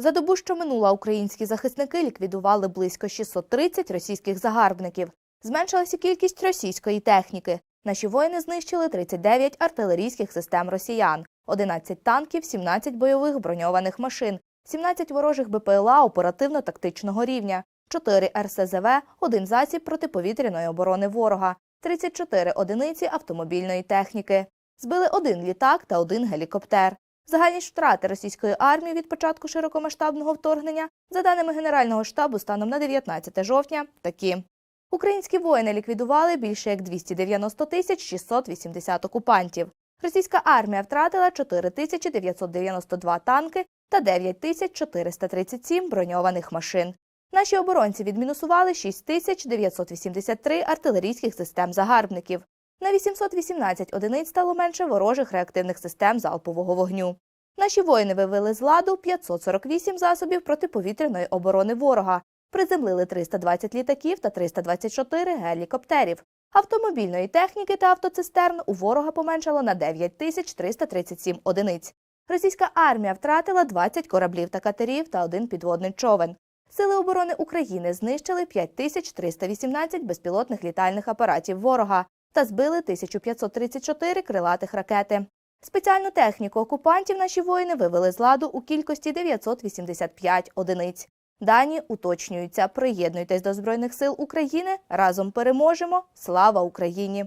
За добу, що минула, українські захисники ліквідували близько 630 російських загарбників. Зменшилася кількість російської техніки. Наші воїни знищили 39 артилерійських систем росіян, 11 танків, 17 бойових броньованих машин, 17 ворожих БПЛА оперативно-тактичного рівня, 4 РСЗВ, 1 засіб протиповітряної оборони ворога, 34 одиниці автомобільної техніки. Збили один літак та один гелікоптер. Загальні втрати російської армії від початку широкомасштабного вторгнення, за даними Генерального штабу, станом на 19 жовтня, такі. Українські воїни ліквідували більше як 290 тисяч 680 окупантів. Російська армія втратила 4 тисячі 992 танки та 9 тисяч 437 броньованих машин. Наші оборонці відмінусували 6 тисяч 983 артилерійських систем загарбників. На 818 одиниць стало менше ворожих реактивних систем залпового вогню. Наші воїни вивели з ладу 548 засобів протиповітряної оборони ворога, приземлили 320 літаків та 324 гелікоптерів. Автомобільної техніки та автоцистерн у ворога поменшало на 9337 одиниць. Російська армія втратила 20 кораблів та катерів та один підводний човен. Сили оборони України знищили 5318 безпілотних літальних апаратів ворога та збили 1534 крилатих ракети. Спеціальну техніку окупантів наші воїни вивели з ладу у кількості 985 одиниць. Дані уточнюються. Приєднуйтесь до Збройних сил України. Разом переможемо. Слава Україні!